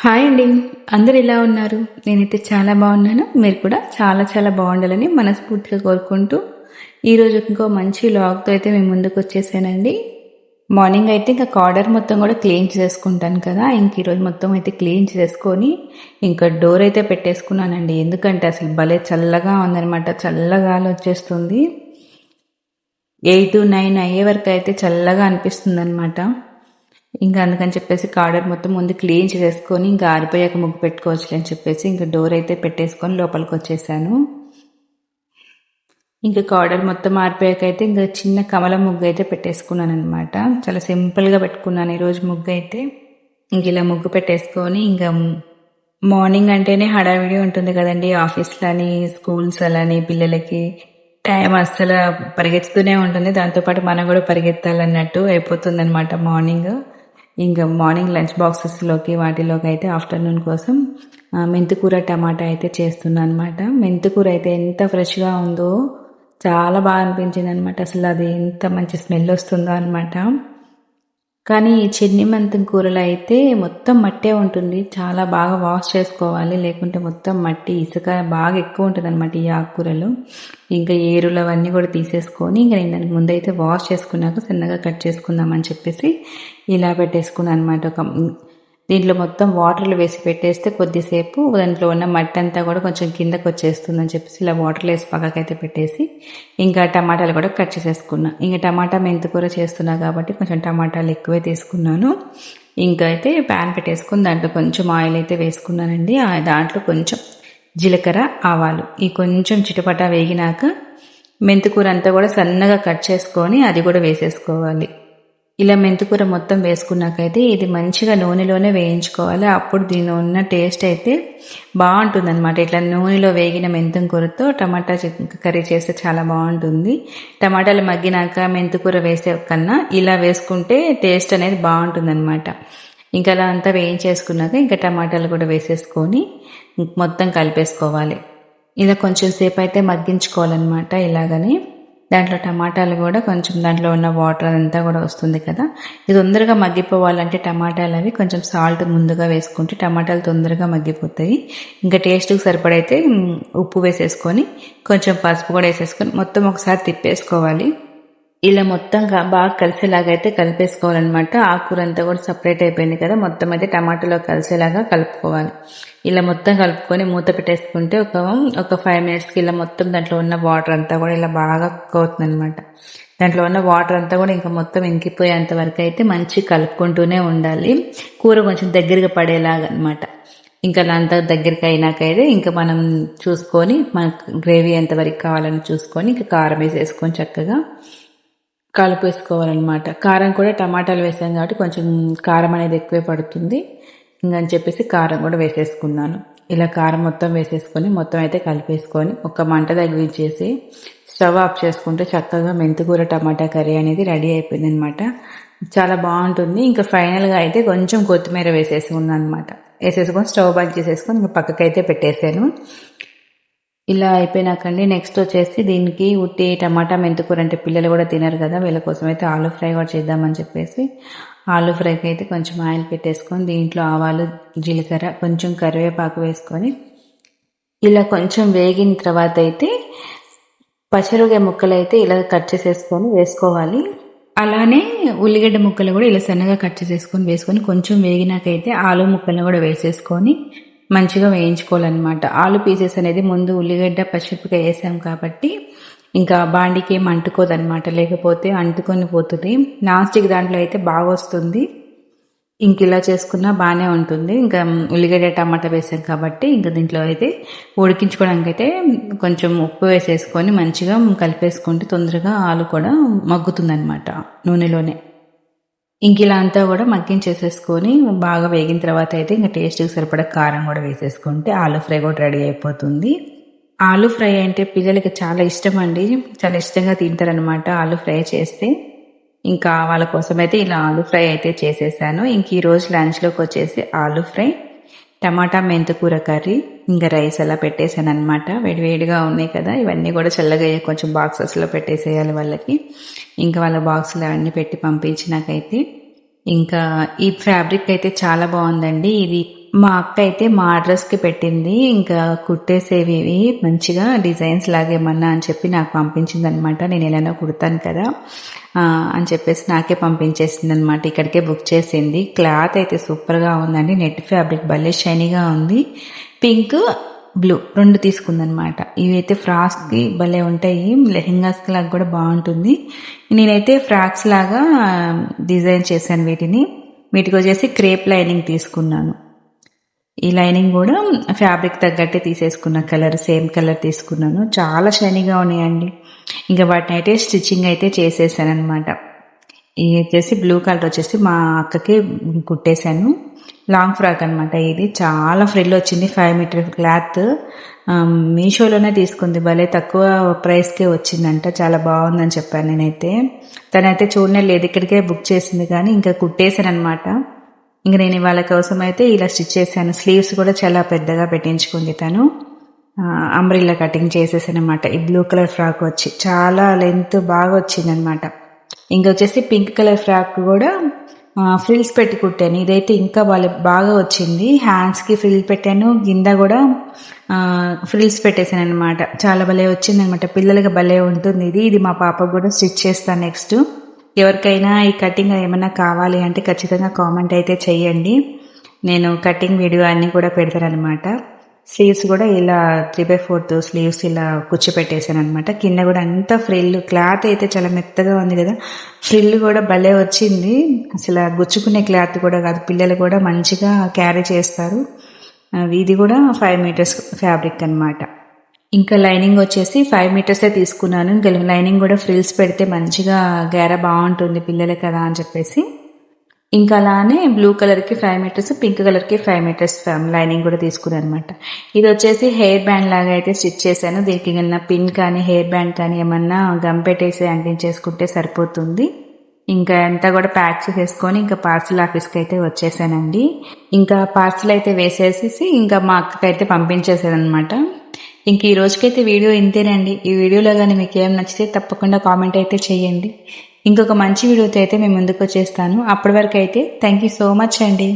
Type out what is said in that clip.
Hi అండి. అందరు ఎలా ఉన్నారు? నేనైతే చాలా బాగున్నాను. మీరు కూడా చాలా చాలా బాగుండాలని మనస్ఫూర్తిగా కోరుకుంటూ ఈరోజు ఇంకో మంచి లాగ్తో అయితే మేము ముందుకు వచ్చేసానండి. మార్నింగ్ అయితే ఇంకా కార్డర్ మొత్తం కూడా క్లీన్ చేసుకుంటాను కదా. ఇంక ఈరోజు మొత్తం అయితే క్లీన్ చేసుకొని ఇంకా డోర్ అయితే పెట్టేసుకున్నానండి. ఎందుకంటే అసలు భలే చల్లగా ఉందనమాట చల్లగాలి వచ్చేస్తుంది. ఎయిట్ నైన్ అయ్యే వరకు అయితే చల్లగా అనిపిస్తుంది అనమాట ఇంకా అందుకని చెప్పేసి కార్డర్ మొత్తం ముందు క్లీన్ చేసుకొని ఇంకా ఆరిపోయాక ముగ్గు పెట్టుకోవచ్చు అని చెప్పేసి ఇంకా డోర్ అయితే పెట్టేసుకొని లోపలికి వచ్చేసాను. ఇంకా కార్డర్ మొత్తం ఆరిపోయాక అయితే ఇంకా చిన్న కమల ముగ్గు అయితే పెట్టేసుకున్నాను అనమాట చాలా సింపుల్గా పెట్టుకున్నాను ఈరోజు ముగ్గు అయితే. ఇంక ఇలా ముగ్గు పెట్టేసుకొని ఇంకా మార్నింగ్ అంటేనే హడావిడి ఉంటుంది కదండి ఆఫీస్లో అని స్కూల్స్ అని పిల్లలకి. టైం అస్సలు పరిగెత్తుతూనే ఉంటుంది. దాంతోపాటు మనం కూడా పరిగెత్తాలన్నట్టు అయిపోతుంది అనమాట మార్నింగ్. ఇంకా మార్నింగ్ లంచ్ బాక్సెస్లోకి వాటిలోకి అయితే ఆఫ్టర్నూన్ కోసం మెంతికూర టమాటా అయితే చేస్తున్నాను అనమాట మెంతికూర అయితే ఎంత ఫ్రెష్గా ఉందో చాలా బాగా అనిపించింది అనమాట అసలు అది ఎంత మంచి స్మెల్ వస్తుందో అనమాట. కానీ ఈ చెన్ని మెంతం కూరలో అయితే మొత్తం మట్టే ఉంటుంది. చాలా బాగా వాష్ చేసుకోవాలి. లేకుంటే మొత్తం మట్టి ఇసుక బాగా ఎక్కువ ఉంటుంది అనమాట ఈ ఆకుకూరలు. ఇంకా ఏరులు అవన్నీ కూడా తీసేసుకొని ఇంకా నేను దానికి ముందైతే వాష్ చేసుకున్నాక సన్నగా కట్ చేసుకుందామని చెప్పేసి ఇలా పెట్టేసుకున్నాను అనమాట ఒక దీంట్లో మొత్తం వాటర్లు వేసి పెట్టేస్తే కొద్దిసేపు దాంట్లో ఉన్న మట్టి అంతా కూడా కొంచెం కిందకు వచ్చేస్తుందని చెప్పేసి ఇలా వాటర్లు వేసి పక్కకైతే పెట్టేసి ఇంకా టమాటాలు కూడా కట్ చేసేసుకున్నా. ఇంకా టమాటా మెంతికూర చేస్తున్నా కాబట్టి కొంచెం టమాటాలు ఎక్కువే తీసుకున్నాను. ఇంకా అయితే ప్యాన్ పెట్టేసుకుని దాంట్లో కొంచెం ఆయిల్ అయితే వేసుకున్నానండి. దాంట్లో కొంచెం జీలకర్ర ఆవాలు. ఈ కొంచెం చిటపట వేగినాక మెంతికూర అంతా కూడా సన్నగా కట్ చేసుకొని అది కూడా వేసేసుకోవాలి. ఇలా మెంతికూర మొత్తం వేసుకున్నాకైతే ఇది మంచిగా నూనెలోనే వేయించుకోవాలి. అప్పుడు దీని ఉన్న టేస్ట్ అయితే బాగుంటుంది అనమాట ఇట్లా నూనెలో వేగిన మెంతం కూరతో టమాటా కర్రీ చేస్తే చాలా బాగుంటుంది. టమాటాలు మగ్గినాక మెంతికూర వేసే కన్నా ఇలా వేసుకుంటే టేస్ట్ అనేది బాగుంటుంది అనమాట ఇంకా అలా అంతా వేయించేసుకున్నాక ఇంకా టమాటాలు కూడా వేసేసుకొని మొత్తం కలిపేసుకోవాలి. ఇలా కొంచెం సేపు అయితే మగ్గించుకోవాలన్నమాట ఇలాగని. దాంట్లో టమాటాలు కూడా కొంచెం దాంట్లో ఉన్న వాటర్ అంతా కూడా వస్తుంది కదా. ఇది తొందరగా మగ్గిపోవాలంటే టమాటాలు అవి కొంచెం సాల్ట్ ముందుగా వేసుకుంటే టమాటాలు తొందరగా మగ్గిపోతాయి. ఇంకా టేస్ట్కి సరిపడైతే ఉప్పు వేసేసుకొని కొంచెం పసుపు కూడా వేసేసుకొని మొత్తం ఒకసారి తిప్పేసుకోవాలి. ఇలా మొత్తం బాగా కలిసేలాగా అయితే కలిపేసుకోవాలన్నమాట. ఆకూర అంతా కూడా సపరేట్ అయిపోయింది కదా మొత్తం అయితే టమాటాలో కలిసేలాగా కలుపుకోవాలి. ఇలా మొత్తం కలుపుకొని మూత పెట్టేసుకుంటే ఒక ఒక ఫైవ్ మినిట్స్కి ఇలా మొత్తం దాంట్లో ఉన్న వాటర్ అంతా కూడా ఇలా బాగా అవుతుంది అనమాట దాంట్లో ఉన్న వాటర్ అంతా కూడా ఇంకా మొత్తం ఇంకిపోయేంత వరకు అయితే మంచి కలుపుకుంటూనే ఉండాలి. కూర కొంచెం దగ్గరగా పడేలాగా అనమాట ఇంకా అంత దగ్గరికి అయినాకైతే ఇంకా మనం చూసుకొని మనకు గ్రేవీ ఎంతవరకు కావాలని చూసుకొని ఇంకా కారం వేసేసుకొని చక్కగా కలిపేసుకోవాలన్నమాట. కారం కూడా టమాటాలు వేసాం కాబట్టి కొంచెం కారం అనేది ఎక్కువే పడుతుంది. ఇంకని చెప్పేసి కారం కూడా వేసేసుకున్నాను. ఇలా కారం మొత్తం వేసేసుకొని మొత్తం అయితే కలిపేసుకొని ఒక మంట తగ్గించేసి స్టవ్ ఆఫ్ చేసుకుంటే చక్కగా మెంతికూర టమాటా కర్రీ అనేది రెడీ అయిపోయింది అనమాట చాలా బాగుంటుంది. ఇంకా ఫైనల్గా అయితే కొంచెం కొత్తిమీర వేసేసి అనమాట వేసేసుకొని స్టవ్ బంద్ చేసేసుకొని ఇంకా పక్కకైతే పెట్టేశాను. ఇలా అయిపోయినాకండి. నెక్స్ట్ వచ్చేసి దీనికి ఉట్టి టమాటా మెంతుకూర అంటే పిల్లలు కూడా తినరు కదా వీళ్ళ కోసం అయితే ఆలు ఫ్రై కూడా చేద్దామని చెప్పేసి ఆలు ఫ్రైకి అయితే కొంచెం ఆయిల్ పెట్టేసుకొని దీంట్లో ఆవాలు జీలకర్ర కొంచెం కరివేపాకు వేసుకొని ఇలా కొంచెం వేగిన తర్వాత అయితే పచ్చరుగా ముక్కలు అయితే ఇలా కట్ చేసేసుకొని వేసుకోవాలి. అలానే ఉల్లిగడ్డ ముక్కలు కూడా ఇలా సన్నగా కట్ చేసేసుకొని వేసుకొని కొంచెం వేగినాకైతే ఆలు ముక్కలను కూడా వేసేసుకొని మంచిగా వేయించుకోవాలన్నమాట. ఆలు పీసెస్ అనేది ముందు ఉల్లిగడ్డ పచ్చిమిరపకాయ వేసాం కాబట్టి ఇంకా బాండికి ఏం అంటుకోదనమాట లేకపోతే అంటుకొని పోతుంది. నాస్టిక్ దాంట్లో అయితే బాగా వస్తుంది. ఇంక ఇలా చేసుకున్నా బాగానే ఉంటుంది. ఇంకా ఉల్లిగడ్డ టమాటా వేసాం కాబట్టి ఇంకా దీంట్లో అయితే ఉడికించుకోవడానికి అయితే కొంచెం ఉప్పు వేసేసుకొని మంచిగా కలిపేసుకుంటే తొందరగా ఆలు కూడా మగ్గుతుంది అనమాట నూనెలోనే. ఇంక ఇలా అంతా కూడా మగ్గించేసేసుకొని బాగా వేగిన తర్వాత అయితే ఇంకా టేస్ట్కి సరిపడా కారం కూడా వేసేసుకుంటే ఆలు ఫ్రై కూడా రెడీ అయిపోతుంది. ఆలు ఫ్రై అంటే పిల్లలకి చాలా ఇష్టం అండి. చాలా ఇష్టంగా తింటారనమాట ఆలు ఫ్రై చేస్తే. ఇంకా వాళ్ళ కోసం అయితే ఇలా ఆలు ఫ్రై అయితే చేసేసాను. ఇంక ఈరోజు లంచ్లోకి వచ్చేసి ఆలు ఫ్రై టమాటా మెంతకూర కర్రీ ఇంకా రైస్ అలా పెట్టేశాను అనమాట వేడివేడిగా ఉన్నాయి కదా ఇవన్నీ కూడా చల్లగా కొంచెం బాక్సెస్లో పెట్టేసేయాలి వాళ్ళకి. ఇంకా వాళ్ళ బాక్సులు అవన్నీ పెట్టి పంపించినాకైతే ఇంకా ఈ ఫ్యాబ్రిక్ అయితే చాలా బాగుందండి. ఇది మా అక్క అయితే మా అడ్రస్కి పెట్టింది. ఇంకా కుట్టేసేవి మంచిగా డిజైన్స్ లాగేమన్నా అని చెప్పి నాకు పంపించింది అనమాట నేను ఎలానో కుడతాను కదా అని చెప్పేసి నాకే పంపించేసింది అనమాట ఇక్కడికే బుక్ చేసింది. క్లాత్ అయితే సూపర్గా ఉందండి. నెట్ ఫ్యాబ్రిక్ భలే షైనీగా ఉంది. పింక్ బ్లూ రెండు తీసుకుందనమాట. ఇవి అయితే ఫ్రాక్స్కి భలే ఉంటాయి. లెహెంగాస్ లాగా కూడా బాగుంటుంది. నేనైతే ఫ్రాక్స్ లాగా డిజైన్ చేశాను వీటిని. వీటికి వచ్చేసి క్రేప్ లైనింగ్ తీసుకున్నాను. ఈ లైనింగ్ కూడా ఫ్యాబ్రిక్ తగ్గట్టే తీసేసుకున్న కలర్ సేమ్ కలర్ తీసుకున్నాను. చాలా షైనీగా ఉన్నాయండి. ఇంకా వాటిని అయితే స్టిచ్చింగ్ అయితే చేసేసాను అనమాట ఇది వచ్చేసి బ్లూ కలర్ వచ్చేసి మా అక్కకి కుట్టేశాను. లాంగ్ ఫ్రాక్ అనమాట ఇది. చాలా ఫ్రిల్ వచ్చింది ఫైవ్ మీటర్ క్లాత్. మీషోలోనే తీసుకుంది. భలే తక్కువ ప్రైస్కే వచ్చిందంట. చాలా బాగుందని చెప్పాను నేనైతే. తనైతే చూడనే లేదు ఇక్కడికే బుక్ చేసింది కానీ ఇంకా కుట్టేశాను అనమాట ఇంక నేను వాళ్ళ కోసం అయితే ఇలా స్టిచ్ చేశాను. స్లీవ్స్ కూడా చాలా పెద్దగా పెట్టించుకుంది తను. అంబ్రిల్లా కటింగ్ చేసేసాను అనమాట ఈ బ్లూ కలర్ ఫ్రాక్ వచ్చి. చాలా లెంత్ బాగా వచ్చిందనమాట ఇంకొచ్చేసి పింక్ కలర్ ఫ్రాక్ కూడా ఫ్రిల్స్ పెట్టి కుట్టాను. ఇదైతే ఇంకా బాగా బాగా వచ్చింది. హ్యాండ్స్కి ఫ్రిల్ పెట్టాను. కింద కూడా ఫ్రిల్స్ పెట్టేశాను అనమాట చాలా భలే వచ్చింది అనమాట పిల్లలకి భలే ఉంటుంది ఇది. ఇది మా పాపకు కూడా స్టిచ్ చేస్తాను నెక్స్ట్ ఎవరికైనా ఈ కటింగ్ ఏమైనా కావాలి అంటే ఖచ్చితంగా కామెంట్ అయితే చేయండి. నేను కటింగ్ వీడియో అన్నీ కూడా పెడతానమాట స్లీవ్స్ కూడా ఇలా త్రీ బై ఫోర్త్ స్లీవ్స్ ఇలా కూర్చోపెట్టేసాను అనమాట కింద కూడా అంతా ఫ్రిల్ క్లాత్ అయితే చాలా మెత్తగా ఉంది కదా. ఫ్రిల్ కూడా భలే వచ్చింది. అసలు గుచ్చుకునే క్లాత్ కూడా కాదు. పిల్లలు కూడా మంచిగా క్యారీ చేస్తారు. ఇది కూడా ఫైవ్ మీటర్స్ ఫ్యాబ్రిక్ అన్నమాట. ఇంకా లైనింగ్ వచ్చేసి ఫైవ్ మీటర్సే తీసుకున్నాను. ఇంకా లైనింగ్ కూడా ఫ్రిల్స్ పెడితే మంచిగా గేర బాగుంటుంది పిల్లలే కదా అని చెప్పేసి. ఇంకా అలానే బ్లూ కలర్కి ఫైవ్ మీటర్స్ పింక్ కలర్కి ఫైవ్ మీటర్స్ లైనింగ్ కూడా తీసుకున్నాను అనమాట ఇది వచ్చేసి హెయిర్ బ్యాండ్ లాగా అయితే స్టిచ్ చేశాను. దీనికి ఏమన్నా పిన్ కానీ హెయిర్ బ్యాండ్ కానీ ఏమన్నా గమ్ పెట్టేసి అంటించేసుకుంటే సరిపోతుంది. ఇంకా అంతా కూడా ప్యాక్ చేసేసుకొని ఇంకా పార్సిల్ ఆఫీస్కి అయితే వచ్చేసానండి. ఇంకా పార్సిల్ అయితే వేసేసేసి ఇంకా మా అక్కకి అయితే పంపించేసాను అనమాట ఇంక ఈ రోజుకైతే వీడియో ఇంతేనండి. ఈ వీడియోలో కానీ మీకు ఏం నచ్చితే తప్పకుండా కామెంట్ అయితే చేయండి. ఇంకొక మంచి వీడియోతో అయితే మేము ముందుకు వచ్చేస్తాను. అప్పటి వరకు అయితే థ్యాంక్ యూ సో మచ్ అండి.